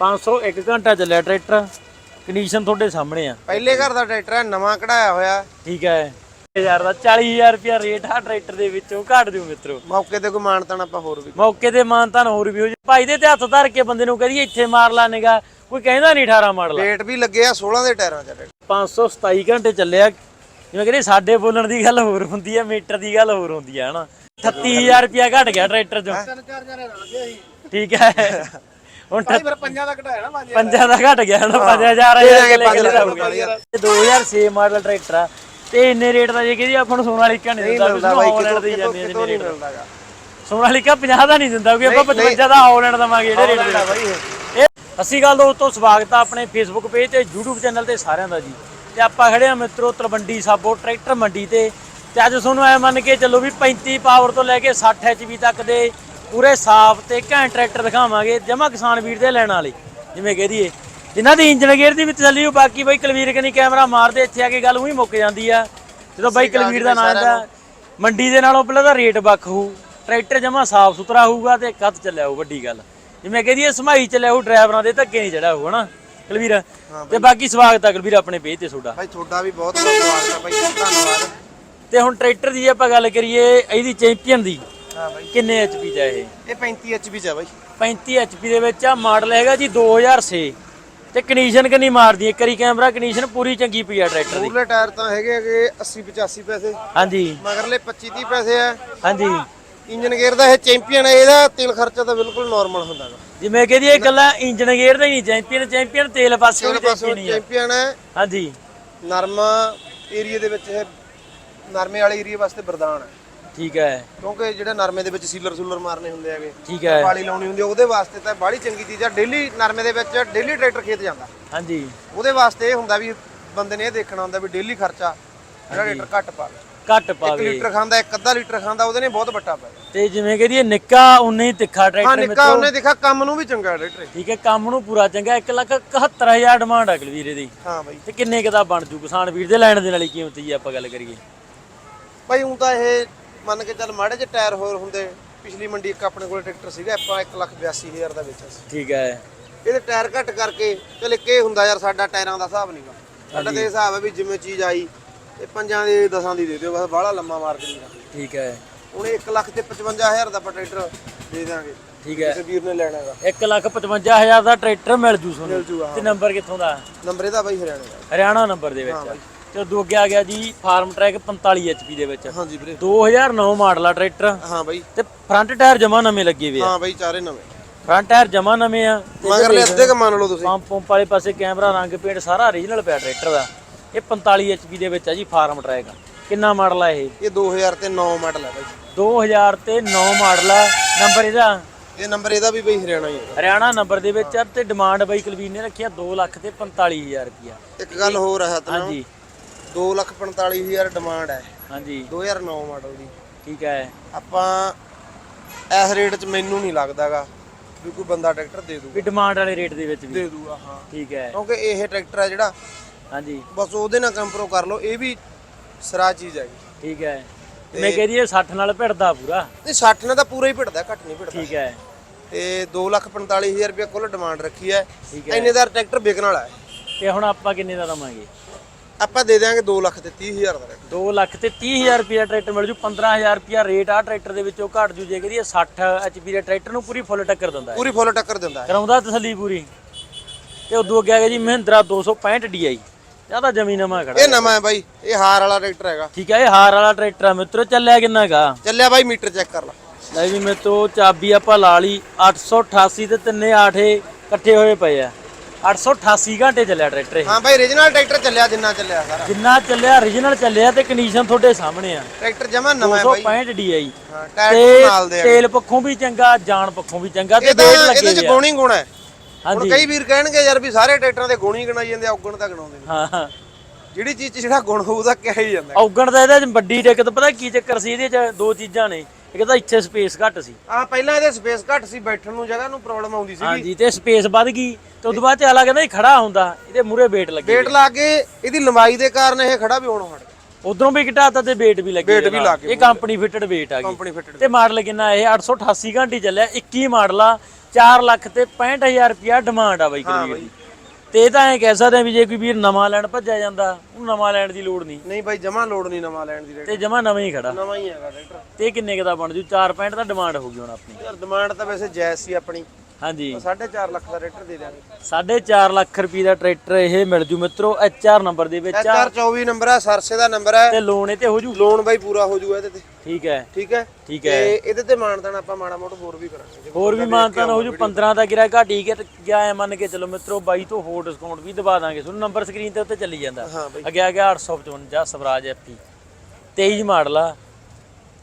501 ਘੰਟਾ ਚੱਲਿਆ tractor. Condition ਤੁਹਾਡੇ ਸਾਹਮਣੇ ਆ। ਪਹਿਲੇ ਘਰ ਦਾ ਟਰੈਕਟਰ ਹੈ ਨਵਾਂ ਕਢਾਇਆ ਹੋਇਆ। ਠੀਕ ਹੈ। 1000 ਦਾ 40000 ਰੁਪਿਆ ਰੇਟ ਆ ਟਰੈਕਟਰ ਦੇ ਵਿੱਚੋਂ ਘੱਟ ਦਿਓ ਮਿੱਤਰੋ। ਮੌਕੇ ਤੇ ਕੋਈ ਮਾਨਤਾਨ ਆਪਾਂ ਹੋਰ ਵੀ। ਮੌਕੇ ਤੇ ਮਾਨਤਾਨ ਹੋਰ ਵੀ ਹੋ ਜੇ। ਭਾਈ ਦੇ ਤੇ ਹੱਥ ਧਰ ਕੇ ਬੰਦੇ ਨੂੰ ਕਹਦੀ ਇੱਥੇ ਮਾਰ ਲਾ ਨਿਗਾ ਕੋਈ ਕਹਿੰਦਾ ਨਹੀਂ 18 ਮਾਡਲ ਆ। ਵੇਟ ਵੀ ਲੱਗੇ ਆ 16 ਦੇ ਟਾਇਰਾਂ 'ਚ। ਟਰੈਕਟਰ 527 ਘੰਟੇ ਚੱਲਿਆ। ਜਿਵੇਂ ਕਹਿੰਦੇ ਸਾਡੇ ਬੋਲਣ ਦੀ ਗੱਲ ਹੋਰ ਹੁੰਦੀ ਹੈ ਮੀਟਰ ਦੀ ਗੱਲ ਹੋਰ ਹੁੰਦੀ ਹੈ ਹਨਾ। 38000 ਰੁਪਿਆ ਘਟ ਗਿਆ ਟਰੈਕਟਰ ਚੋਂ। ਸੀ ਠੀਕ ਹੈ। ਹੁਣ ਭਾਈ ਫਿਰ ਪੰਜਾਂ ਦਾ ਘਟਾਇਆ ਨਾ ਪੰਜ ਪੰਜਾਂ ਦਾ ਘਟ ਗਿਆ ਨਾ 5000 ਦੇ ਦਾਂਗੇ ਪੰਜ ਕਿੱਲੇ ਲੱਖ ਦਾ ਰੁਪਏ ਦਾ। 2006 ਮਾਡਲ ਟਰੈਕਟਰ ਆ। ਤੇ ਇੰਨੇ ਰੇਟ ਦਾ ਜੇ ਕਹਿੰਦੀ ਆਪਾਂ ਨੂੰ ਸੋਨਾਲੀਕਾ ਨਹੀਂ ਦਿੰਦਾ ਮਿਲਦਾ ਬਾਈ ਹਾਲੈਂਡ ਕਿਤੋਂ ਦੇ ਕਿਤੋਂ ਕਿਤੋਂ ਨਹੀਂ ਮਿਲਦਾਗਾ। ਸੋਨਾਲੀਕਾ 50 ਦਾ ਨਹੀਂ ਦਿੰਦਾ ਕਿਉਂਕਿ ਆਪਾਂ ਨਹੀਂ, 55 ਦਾ ਹਾਲੈਂਡ ਦਵਾਂਗੇ ਜਿਹੜੇ ਰੇਟ ਦੇ ਬਾਈ ਇਹ। ਅਸੀਂ ਗੱਲ ਦੋਸਤੋ ਸਵਾਗਤ ਆ ਆਪਣੇ ਫੇਸਬੁੱਕ ਪੇਜ ਤੇ YouTube ਚੈਨਲ ਤੇ ਸਾਰਿਆਂ ਦਾ ਜੀ। ਤੇ ਆਪਾਂ ਖੜੇ ਆ ਮਿੱਤਰੋ ਤਲਵੰਡੀ ਸਾਬੋ ਟਰੈਕਟਰ ਮੰਡੀ ਤੇ। ਤੇ ਅੱਜ ਤੁਹਾਨੂੰ ਐ ਮੰਨ ਕੇ ਚੱਲੋ ਵੀ 35 ਪਾਵਰ ਤੋਂ ਲੈ ਕੇ 60 ਐਚਪੀ ਤੱਕ ਦੇ ਪੂਰੇ ਸਾਫ਼ ਤੇ ਘੈਂਟ ਟਰੈਕਟਰ ਦਿਖਾਵਾਂਗੇ ਜਮਾ ਕਿਸਾਨ ਵੀਰ ਦੇ ਲੈਣ ਵਾਲੇ ਜਿਵੇਂ ਕਹਿ ਦਈਏ। ਜਿਨ੍ਹਾਂ ਦੀ ਇੰਜਨ ਗੇਅਰ ਦੀ ਵੀ ਤਸੱਲੀ ਹੋ ਬਾਕੀ ਬਈ ਕਲਵੀਰ ਕਨੀ ਕੈਮਰਾ ਮਾਰਦੇ ਇੱਥੇ ਆ ਕੇ ਗੱਲ ਉਹੀ ਮੁੱਕ ਜਾਂਦੀ ਆ। ਜਦੋਂ ਬਾਈ ਕਲਵੀਰ ਦਾ ਨਾਂ ਆਂਦਾ ਮੰਡੀ ਦੇ ਨਾਲੋਂ ਪਹਿਲਾਂ ਤਾਂ ਰੇਟ ਵੱਖ ਹੋਊ ਟਰੈਕਟਰ ਜਮਾ ਸਾਫ਼ ਸੁਥਰਾ ਹੋਊਗਾ ਤੇ ਕੱਤ ਚੱਲਿਆ ਹੋਊ ਵੱਡੀ ਗੱਲ। ਜਿਵੇਂ ਕਹਦੀ ਇਹ ਸਮਾਈ ਚੱਲਿਆ ਹੋਊ ਡਰਾਈਵਰਾਂ ਦੇ ਧੱਕੇ ਨਹੀਂ ਚੜਿਆ ਹੋਊ ਹਨਾ? ਕਲਵੀਰ ਤੇ ਬਾਕੀ ਸਵਾਗਤ ਆ ਕਲਵੀਰ ਆਪਣੇ ਪੇਜ ਤੇ ਤੁਹਾਡਾ। ਭਾਈ ਤੁਹਾਡਾ ਵੀ ਬਹੁਤ ਬਹੁਤ ਸਵਾਗਤ ਹੈ ਭਾਈ ਧੰਨਵਾਦ। ਤੇ ਹੁਣ ਟਰੈਕਟਰ ਦੀ ਆਪਾਂ ਗੱਲ ਕਰੀਏ ਇਹਦੀ ਚੈਂਪੀਅਨ ਦੀ। ਹਾਂ ਭਾਈ ਕਿੰਨੇ ਐਚਪੀ ਦਾ ਇਹ? ਇਹ 35 ਐਚਪੀ ਚ ਆ ਭਾਈ 35 ਐਚਪੀ ਦੇ ਵਿੱਚ ਆ ਮਾਡਲ ਹੈਗਾ ਜੀ 2006 ਤੇ ਕੰਡੀਸ਼ਨ ਕਿੰਨੀ ਮਾਰਦੀ ਹੈ? ਕਰੀ ਕੈਮਰਾ ਕੰਡੀਸ਼ਨ ਪੂਰੀ ਚੰਗੀ ਪਈ ਆ ਟਰੈਕਟਰ ਦੀ। ਪੂਰੇ ਟਾਇਰ ਤਾਂ ਹੈਗੇ ਹੈਗੇ 80 85 ਪੈਸੇ। ਹਾਂਜੀ। ਮਗਰਲੇ 25 30 ਪੈਸੇ ਆ। ਹਾਂਜੀ। ਇੰਜਨ ਗੇਅਰ ਦਾ ਇਹ ਚੈਂਪੀਅਨ ਹੈ ਇਹਦਾ ਤੇਲ ਖਰਚਾ ਤਾਂ ਬਿਲਕੁਲ ਨਾਰਮਲ ਹੁੰਦਾ ਹੈ ਜਿਵੇਂ ਕਹਦੀ ਇਹ ਗੱਲਾਂ ਇੰਜਨ ਗੇਅਰ ਦਾ ਹੀ ਨਹੀਂ ਚੈਂਪੀਅਨ ਚੈਂਪੀਅਨ ਤੇਲ ਪਾਸੇ ਵੀ ਚੈਂਪੀਅਨ ਹੀ ਆ। ਚੈਂਪੀਅਨ ਹੈ। ਹਾਂਜੀ। ਨਰਮਾ ਏਰੀਆ ਦੇ ਵਿੱਚ ਇਹ ਨਰਮੇ ਵਾਲੇ ਏਰੀਆ ਵਾਸਤੇ ਵਰਦਾਨ ਹੈ। ਠੀਕ ਹੈ। ਕਿਉਂਕਿ ਜਿਹੜੇ ਨਰਮੇ ਦੇ ਵਿੱਚ ਸੀਲਰ ਸੂਲਰ ਮਾਰਨੇ ਹੁੰਦੇ ਹੈਗੇ ਠੀਕ ਹੈ। ਪਾਲੀ ਲਾਉਣੀ ਹੁੰਦੀ ਹੈ, ਉਹਦੇ ਵਾਸਤੇ ਤਾਂ ਬਾਹਲੀ ਚੰਗੀ ਚੀਜ਼ ਆ। ਡੇਲੀ ਨਰਮੇ ਦੇ ਵਿੱਚ ਡੇਲੀ ਟਰੈਕਟਰ ਖੇਤ ਜਾਂਦਾ। ਹਾਂਜੀ। ਉਹਦੇ ਵਾਸਤੇ ਇਹ ਹੁੰਦਾ ਵੀ ਬੰਦੇ ਨੇ ਇਹ ਦੇਖਣਾ ਹੁੰਦਾ ਵੀ ਡੇਲੀ ਖਰਚਾ ਜਿਹੜਾ ਟਰੈਕਟਰ ਘੱਟ ਪਾਵੇ। ਘੱਟ 1 ਪਾਵੇ। ਲੀਟਰ ਖਾਂਦਾ ਇੱਕ ਅੱਧਾ ਲੀਟਰ ਖਾਂਦਾ ਉਹਦੇ ਨੇ ਬਹੁਤ ਵੱਟਾ ਪਾਇਆ। ਤੇ ਜਿਵੇਂ ਕਹਦੀ ਇਹ ਨਿੱਕਾ ਉਨੇ ਹੀ ਤਿੱਖਾ ਹਾਂ ਟਰੈਕਟਰ ਨਿੱਕਾ ਉਹਨੇ ਦੇਖਿਆ ਕੰਮ ਨੂੰ ਵੀ ਚੰਗਾ ਟਰੈਕਟਰ ਠੀਕ ਹੈ ਕੰਮ ਨੂੰ ਪੂਰਾ ਚੰਗਾ 1 ਲੱਖ 71000 ਡਿਮਾਂਡ ਆ ਕਲਵੀਰੇ ਦੀ। ਹਾਂ ਬਾਈ। ਤੇ ਕਿੰਨੇ ਕੁ ਦਾ ਬਣ ਜੂ ਕਿਸਾਨ ਵੀਰ ਦੇ ਲੈਣ ਦੇ ਨਾਲ ਹੀ ਕੀਮਤ ਜੀ ਆਪਾਂ ਗੱਲ ਕਰੀਏ। ਭਾਈ ਹੁਣ ਤਾਂ ਇਹ ਮੰਨ ਕੇ ਚੱਲ ਮਾੜੇ ਜਿਹੇ ਟਾਇਰ ਹੋਰ ਹੁੰਦੇ ਪਿਛਲੀ ਮੰਡੀ ਇੱਕ ਆਪਣੇ ਕੋਲ ਟਰੈਕਟਰ ਸੀਗਾ ਆਪਾਂ 182000 ਦਾ ਵੇਚਿਆ ਸੀ। ਠੀਕ ਹੈ। ਇਹਦੇ ਟਾਇਰ ਘੱਟ ਕਰਕੇ ਚਲ ਇੱਕ ਇਹ ਹੁੰਦਾ ਯਾਰ ਸਾਡਾ ਟਾਇਰਾਂ ਦਾ ਹਿਸਾਬ ਨਹੀਂਗਾ ਸਾਡਾ ਤੇ ਇਹ ਹਿਸਾਬ ਹੈ ਵੀ ਜਿਵੇਂ ਚੀਜ਼ ਆਈ ਤੇ ਪੰਜਾਂ ਦੇ ਦਸਾਂ ਦੀ ਦੇ ਦਿਓ ਬਸ ਬਾਹਲਾ ਲੰਮਾ ਮਾਰ ਕੇ ਨਹੀਂ ਠੀਕ ਹੈ। ਹੁਣ 1 ਲੱਖ ਤੇ 55000 ਦਾ ਆਪਾਂ ਟਰੈਕਟਰ ਦੇ ਦਾਂਗੇ ਠੀਕ ਹੈ। ਕਿਸੇ ਵੀਰ ਨੇ ਲੈਣਾ ਹੈਗਾ। 1 ਲੱਖ 55000 ਦਾ ਟਰੈਕਟਰ ਮਿਲ ਜੂ ਮਿਲ ਤੁਹਾਨੂੰ ਜੂਗਾ ਤੇ ਨੰਬਰ ਕਿੱਥੋਂ ਦਾ? ਨੰਬਰ ਇਹਦਾ ਬਾਈ ਹਰਿਆਣੇ ਦਾ। ਹਰਿਆਣਾ ਨੰਬਰ ਦੇ ਵਿੱਚ ਤੇ ਉਦੋਂ ਅੱਗੇ ਆ ਗਿਆ ਜੀ ਫਾਰਮ ਟਰੈਕ 45 HP ਦੇ ਵਿੱਚ। ਹਾਂਜੀ ਵੀਰੇ। 2009 ਮਾਡਲ ਆ ਟਰੈਕਟਰ। ਹਾਂ ਬਾਈ। ਤੇ ਫਰੰਟ ਟਾਇਰ ਜਮਾ ਨਵੇਂ ਲੱਗੇ ਆ। ਹਾਂ ਬਾਈ ਚਾਰੇ ਨਵੇਂ। ਫਰੰਟ ਟਾਇਰ ਜਮਾ ਨਵੇਂ ਆ। ਮਗਰਲੇ ਅੱਧੇ ਕ ਮੰਨ ਲਓ ਤੁਸੀਂ? ਪੰਪ ਪੰਪ ਵਾਲੇ ਪਾਸੇ ਕੈਮਰਾ ਰੰਗ ਪੇਂਟ ਸਾਰਾ ਓਰੀਜਨਲ ਪਿਆ ਟਰੈਕਟਰ ਦਾ। ਇਹ 45 HP ਦੇ ਵਿੱਚ ਆ ਜੀ ਫਾਰਮ ਟਰੈਕ ਕਿੰਨਾ ਮਾਡਲ ਆ ਇਹ? ਇਹ 2000 ਤੇ 9 ਮਾਡਲ ਹੈ ਬਾਈ। 2000 ਤੇ 9 ਮਾਡਲ ਆ। ਨੰਬਰ ਇਹਦਾ? ਇਹ ਨੰਬਰ ਇਹਦਾ ਵੀ ਬਾਈ ਹਰਿਆਣਾ ਹੀ ਹੈ ਹਰਿਆਣਾ ਨੰਬਰ ਦੇ ਵਿੱਚ ਆ। ਤੇ ਡਿਮਾਂਡ ਬਾਈ ਕੁਲਵੀਰ ਨੇ ਰੱਖਿਆ 2 ਲੱਖ ਤੇ 45000 ਰੁਪਿਆ ਇੱਕ ਗੱਲ ਹੋਰ ਹੈ ਹਾਂਜੀ। 245000 ਡਿਮਾਂਡ ਹੈ। ਹਾਂਜੀ। 2009 ਮਾਡਲ ਦੀ। ਠੀਕ ਹੈ। ਆਪਾਂ ਇਸ ਰੇਟ 'ਚ ਮੈਨੂੰ ਨਹੀਂ ਲੱਗਦਾਗਾ ਵੀ ਕੋਈ ਬੰਦਾ ਟਰੈਕਟਰ ਦੇ ਦੂਗਾ। ਵੀ ਡਿਮਾਂਡ ਵਾਲੇ ਰੇਟ ਦੇ ਵਿੱਚ ਵੀ। ਦੇ ਦੂਗਾ ਹਾਂ। ਠੀਕ ਹੈ। ਕਿਉਂਕਿ ਇਹ ਟਰੈਕਟਰ ਹੈ ਜਿਹੜਾ ਹਾਂਜੀ। ਬਸ ਉਹਦੇ ਨਾਲ ਕੰਪਰੋ ਕਰ ਲਓ ਇਹ ਵੀ ਸਰਾ ਚੀਜ਼ ਹੈਗੀ। ਠੀਕ ਹੈ। ਮੈਂ ਕਹਿ ਰਹੀ ਇਹ 60 ਨਾਲ ਭਿੜਦਾ ਪੂਰਾ। ਇਹ 60 ਨਾਲ ਤਾਂ ਪੂਰਾ ਹੀ ਭਿੜਦਾ ਘੱਟ ਨਹੀਂ ਭਿੜਦਾ। ਠੀਕ ਹੈ। ਤੇ 245000 ਰੁਪਏ ਕੁੱਲ ਡਿਮਾਂਡ ਰੱਖੀ ਹੈ। ਇੰਨੇ ਦਾ ਟਰੈਕਟਰ ਵਿਕਣ ਵਾਲਾ ਹੈ। ਤੇ ਹੁਣ ਆਪਾਂ ਕਿੰਨੇ ਦਾ ਦਵਾਂਗੇ? ਆਪਾਂ ਦੇ ਦਿਆਂਗੇ 2 ਲੱਖ ਤੇ 30000 ਦਾ ਟਰੈਕਟਰ 2 ਲੱਖ ਤੇ 30000 ਰੁਪਿਆ ਟਰੈਕਟਰ ਮਿਲ ਜੂ 15000 ਰੁਪਿਆ ਰੇਟ ਆ ਟਰੈਕਟਰ ਦੇ ਵਿੱਚੋਂ ਘਟ ਜੂ ਜੇ ਕਰੀਏ 60 ਐਚਪੀ ਦੇ ਟਰੈਕਟਰ ਨੂੰ ਪੂਰੀ ਫੁੱਲ ਟੱਕਰ ਦਿੰਦਾ ਹੈ। ਪੂਰੀ ਫੁੱਲ ਟੱਕਰ ਦਿੰਦਾ ਹੈ। ਕਰਾਉਂਦਾ ਤਸੱਲੀ ਪੂਰੀ। ਤੇ ਉਦੋਂ ਅੱਗੇ ਆ ਗਿਆ ਜੀ ਮਹਿੰਦਰਾ 265 DI ਇਹ ਤਾਂ ਜ਼ਮੀਨ ਨਵਾਂ ਖੜਾ ਇਹ ਨਵਾਂ ਹੈ ਬਾਈ ਇਹ ਹਾਰ ਵਾਲਾ ਟਰੈਕਟਰ ਹੈਗਾ। ਠੀਕ ਹੈ ਇਹ ਹਾਰ ਵਾਲਾ ਟਰੈਕਟਰ ਆ ਮਿੱਤਰੋ ਚੱਲਿਆ ਕਿੰਨਾ ਗਾ ਚੱਲਿਆ ਬਾਈ ਮੀਟਰ ਚੈੱਕ ਕਰ ਲਾ। ਲੈ ਵੀ ਮੇਤੋਂ ਚਾਬੀ ਆਪਾਂ ਲਾ ਲਈ 888 ਤੇ ਤਿੰਨੇ ਆਠੇ ਇਕੱਠੇ ਹੋਏ ਪਏ ਆ। 888 ਘੰਟੇ ਚੱਲਿਆ ਟਰੈਕਟਰ ਇਹ। ਹਾਂ ਬਾਈ origignal ਟਰੈਕਟਰ ਚੱਲਿਆ ਜਿੰਨਾ ਚੱਲਿਆ ਸਾਰਾ। ਜਿੰਨਾ ਚੱਲਿਆ origignal ਚੱਲਿਆ ਤੇ ਕੰਡੀਸ਼ਨ ਤੁਹਾਡੇ ਸਾਹਮਣੇ ਆ। ਟਰੈਕਟਰ ਜਮਾ ਨਵਾਂ ਹੈ ਬਾਈ 265 DI ਹਾਂ ਟਾਇਰ ਨਾਲ ਦੇ। ਤੇਲ ਪੱਖੋਂ ਵੀ ਚੰਗਾ ਜਾਨ ਪੱਖੋਂ ਵੀ ਚੰਗਾ ਤੇ ਵੇਟ ਇਹਦੇ ਲੱਗੇ ਚ ਹੋਏ ਆ। ਗੁਣ ਹੀ ਗੁਣ ਹੈ। ਹੁਣ ਕਈ ਵੀਰ ਕਹਿਣਗੇ ਯਾਰ ਵੀ ਸਾਰੇ ਟਰੈਕਟਰਾਂ ਦੇ ਗੁਣ ਗਣਾਈ ਜਾਂਦੇ ਔਗਣ ਤਾਂ ਗਣਾਉਂਦੇ ਨੇ। ਹਾਂ ਹਾਂ। ਜਿਹੜੀ ਚੀਜ਼ 'ਚ ਜਿਹੜਾ ਗੁਣ ਹੋਊ ਉਹਦਾ ਕਿਹਾ ਹੀ ਜਾਂਦਾ। ਔਗਣ ਦਾ ਇਹਦੇ ਚ ਵੱਡੀ ਦਿੱਕਤ ਪਤਾ ਕੀ ਚੱਕਰ ਸੀ ਇਹਦੇ ਚ ਦੋ ਚੀਜ਼ਾਂ ਨੇ। ਇੱਕ ਤਾਂ ਇੱਥੇ ਸਪੇਸ ਘੱਟ ਸੀ। ਆ ਪਹਿਲਾਂ ਇਹਦੇ ਸਪੇਸ ਘੱਟ ਸੀ ਬੈਠਣ ਨੂੰ ਜਗ੍ਹਾ ਨੂੰ ਪ੍ਰੋਬਲਮ ਆਉਂਦੀ ਸੀ ਹਾਂਜੀ ਤੇ ਸਪੇਸ ਵੱਧ ਗਈ ਤੇ ਉਦੋਂ ਬਾਅਦ ਚ ਅਲਾ ਕਹਿੰਦਾ ਇਹ ਖੜਾ ਹੁੰਦਾ ਇਹਦੇ ਮੂਰੇ ਵੇਟ ਲੱਗੀ ਵੇਟ ਲਾ ਕੇ ਇਹਦੀ ਲੰਬਾਈ ਦੇ ਕਾਰਨ ਇਹ ਖੜਾ ਵੀ ਹੋਣੋਂ ਹਟ ਗਿਆ ਉਧਰੋਂ ਵੀ ਘਟਾਤਾ ਤੇ ਵੇਟ ਵੀ ਲੱਗੀ weight ਵੀ ਨਾਲ। ਲਾ ਕੇ ਇਹ ਕੰਪਨੀ ਫਿਟਡ ਵੇਟ ਆ ਗਈ। ਕੰਪਨੀ ਫਿੱਟਡ ਤੇ ਮਾਡਲ ਕਿੰਨਾ ਇਹ 888 ਘੰਟੇ ਚੱਲਿਆ 21 ਮਾਡਲ ਆ 4 ਲੱਖ ਤੇ 65000 ਰੁਪਿਆ ਡਿਮਾਂਡ ਆ ਬਾਈ ਕਲੀਅਰ ਦੀ। ਤੇ ਇਹ ਤਾਂ ਐਂ ਕਹਿ ਸਕਦੇ ਆ ਵੀ ਜੇ ਕੋਈ ਵੀਰ ਨਵਾਂ ਲੈਣ ਭੱਜਿਆ ਜਾਂਦਾ ਉਹਨੂੰ ਨਵਾਂ ਲੈਣ ਦੀ ਲੋੜ ਨਹੀਂ। ਨਹੀਂ ਬਾਈ ਜਮਾ ਲੋੜ ਨਹੀਂ ਨਵਾਂ ਲੈਣ ਦੀ ਤੇ ਜਮਾ ਨਵਾਂ ਹੀ ਖੜਾ। ਨਵਾਂ ਹੀ ਹੈਗਾ ਟਰੈਕਟਰ ਤੇ ਇਹ ਕਿੰਨੇ ਕੁ ਦਾ ਬਣ ਜੂ? 4.65 ਦਾ ਡਿਮਾਂਡ ਹੋਊਗੀ ਹੁਣ ਆਪਣੀ। ਯਾਰ ਡਿਮਾਂਡ ਤਾਂ ਵੈਸੇ ਜਾਇਜ਼ ਸੀ ਆਪਣੀ। ਹਾਂਜੀ। 4.5 ਲੱਖ ਦਾ ਟਰੈਕਟਰ ਦੇ ਦਿਆਂਗੇ। 4.5 ਲੱਖ ਰੁਪਏ ਦਾ ਟਰੈਕਟਰ ਇਹ ਮਿਲ ਜੂ ਮਿੱਤਰੋ HR ਨੰਬਰ ਦੇ ਵਿੱਚ। ਆ HR 24 ਨੰਬਰ ਹੈ ਸਰਸੇ ਦਾ ਨੰਬਰ ਹੈ ਤੇ ਲੋਨ ਇਹ ਤੇ ਹੋ ਜੂ? ਲੋਨ ਬਾਈ ਪੂਰਾ ਹੋ ਜੂਗਾ ਇਹਦੇ ਤੇ। ਠੀਕ ਹੈ। ਠੀਕ ਹੈ? ਠੀਕ ਤੇ ਹੈ ਇਹਦੇ ਤੇ ਮਾਨਦਾਨ ਆਪਾਂ ਮਾੜਾ ਮੋਟਾ ਹੋਰ ਵੀ ਕਰਾਂਗੇ। ਹੋਰ ਵੀ ਮਾਨਤਾਨ ਹੋ ਜੂ 15 ਦਾ ਗਿਰਾ ਘਾਟੀ ਕੇ ਗਿਆ ਐ ਮੰਨ ਕੇ ਚਲੋ ਮਿੱਤਰੋ ਬਾਈ ਤੋਂ ਹੋਰ ਡਿਸਕਾਊਂਟ ਵੀ ਦਵਾ ਦਾਂਗੇ। ਤੁਹਾਨੂੰ ਨੰਬਰ ਸਕਰੀਨ ਤੇ ਉੱਤੇ ਚੱਲੀ ਜਾਂਦਾ। ਹਾਂ ਅੱਗੇ ਆ ਗਿਆ 855 ਸਵਰਾਜ ਐਫਪੀ 23 ਮਾਡਲ ਆ।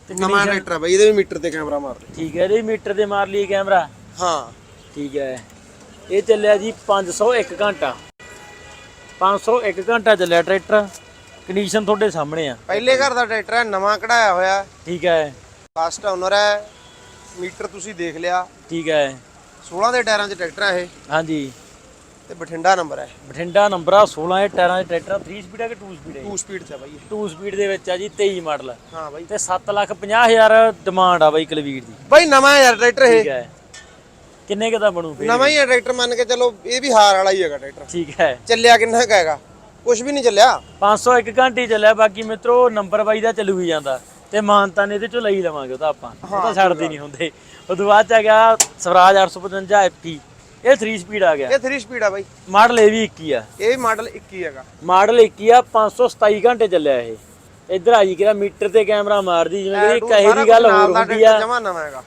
ਨਵਾਂ ਟਰੈਕਟਰ ਹੈ ਬਾਈ ਇਹਦੇ ਵੀ ਮੀਟਰ ਤੇ ਕੈਮਰਾ ਮਾਰ ਦੇ ਠੀਕ ਹੈ ਇਹਦੇ ਮੀਟਰ ਦੇ ਮਾਰ ਲਈ ਕੈਮਰਾ। ਹਾਂ। ਠੀਕ ਹੈ। ਇਹ ਚੱਲਿਆ ਜੀ 501 ਘੰਟਾ। 501 ਘੰਟਾ ਚੱਲਿਆ ਟਰੈਕਟਰ। ਕੰਡੀਸ਼ਨ ਤੁਹਾਡੇ ਸਾਹਮਣੇ ਆ। ਪਹਿਲੇ ਘਰ ਦਾ ਟਰੈਕਟਰ ਹੈ ਨਵਾਂ ਕਢਾਇਆ ਹੋਇਆ ਠੀਕ ਹੈ। ਫਸਟ ਓਨਰ ਹੈ ਮੀਟਰ ਤੁਸੀਂ ਦੇਖ ਲਿਆ। ਠੀਕ ਹੈ। 16 ਦੇ ਟਾਇਰਾਂ 'ਚ ਟਰੈਕਟਰ ਹੈ ਇਹ। ਹਾਂਜੀ। ਤੇ ਬਠਿੰਡਾ ਨੰਬਰ ਹੈ। ਬਠਿੰਡਾ ਨੰਬਰ ਆ 16 ਇਹ ਟਾਇਰਾਂ ਦੇ ਟਰੈਕਟਰ 3 ਸਪੀਡ ਆ ਕਿ 2 ਸਪੀਡ ਹੈ 2 ਸਪੀਡ 'ਚ ਹੈ ਬਾਈ ਇਹ। 2 ਸਪੀਡ ਦੇ ਵਿੱਚ ਆ ਜੀ 23 ਮਾਡਲ। ਹਾਂ ਬਾਈ। ਤੇ 7 ਲੱਖ 50 ਹਜ਼ਾਰ ਡਿਮਾਂਡ ਆ ਬਾਈ ਕਲਵੀਰ ਦੀ। ਬਾਈ ਨਵਾਂ ਹੈ ਯਾਰ ਟਰੈਕਟਰ ਇਹ। ਠੀਕ ਹੈ। ਕਿੰਨੇ ਕੁ ਦਾ ਬਣੂ ਫੇਰ? ਨਵਾਂ ਹੀ ਹੈ ਟਰੈਕਟਰ ਮੰਨ ਕੇ ਚਲੋ ਇਹ ਵੀ ਹਾਰ ਵਾਲਾ ਹੀ ਹੈਗਾ ਟਰੈਕਟਰ। ਠੀਕ ਹੈ। ਚੱਲਿਆ ਕਿੰਨਾ ਕੁ ਹੈਗਾ? ਕੁਝ ਵੀ ਨਹੀਂ ਚੱਲਿਆ। 501 ਘੰਟੇ ਹੀ ਚੱਲਿਆ ਬਾਕੀ ਮਿੱਤਰੋ ਨੰਬਰ ਬਾਈ ਦਾ ਚੱਲੂ ਹੀ ਜਾਂਦਾ। ਤੇ ਮਾਨਤਾ ਨੇ ਇਹਦੇ ਚੋਂ ਲਈ ਲਵਾਂਗੇ ਉਹ ਤਾਂ ਆਪਾਂ। ਉਹ ਤਾਂ ਛੱਡਦੇ ਨਹੀਂ ਹੁੰਦੇ। ਉਦੋਂ ਬਾਅਦ ਚ ਆ ਗਿਆ ਸਵਰਾਜ 855 ਐਫਪੀ ਇਹ 3 ਸਪੀਡ ਆ ਗਿਆ। ਇਹ 3 ਸਪੀਡ ਆ ਬਾਈ। ਮਾਡਲ ਇਹ ਵੀ 21 ਆ। ਇਹ ਵੀ ਮਾਡਲ 21 ਹੈਗਾ। ਮਾਡਲ 21 ਆ 527 ਘੰਟੇ ਚੱਲਿਆ ਇਹ। ਇੱਧਰ ਆ ਜੀ ਕਿਹੜਾ ਮੀਟਰ ਤੇ ਕੈਮਰਾ ਮਾਰਦੀ ਜਿਵੇਂ ਕਿ ਕਹੇ ਦੀ ਗੱਲ ਹੋਰ ਹੁੰਦੀ ਆ। ਟਰੈਕਟਰ ਜਮਾ ਨਵਾਂ ਹੈਗਾ।